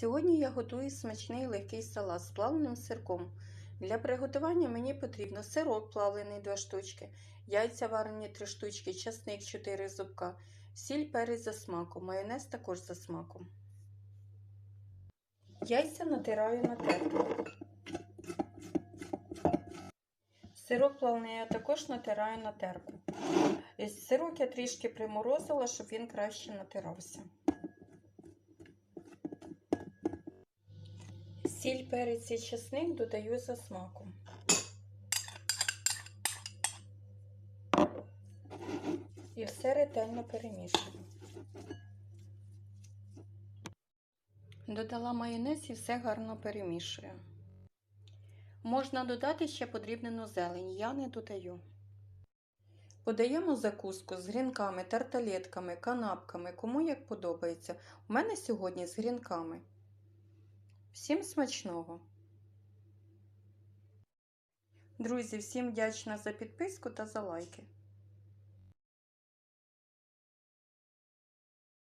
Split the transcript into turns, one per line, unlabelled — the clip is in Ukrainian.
Сьогодні я готую смачний легкий салат з плавленим сирком. Для приготування мені потрібно сирок плавлений 2 штучки, яйця варені 3 штучки, часник 4 зубка, сіль перець за смаком, майонез також за смаком. Яйця натираю на терку. Сирок плавлений я також натираю на терку. Сирок я трішки приморозила, щоб він краще натирався. Сіль, перець і чесник додаю за смаком. І все ретельно перемішую. Додала майонез і все гарно перемішую. Можна додати ще подрібнену зелень, я не додаю. Подаємо закуску з грінками, тарталетками, канапками, кому як подобається. У мене сьогодні з грінками. Всім смачного! Друзі, всім вдячна за підписку та за лайки.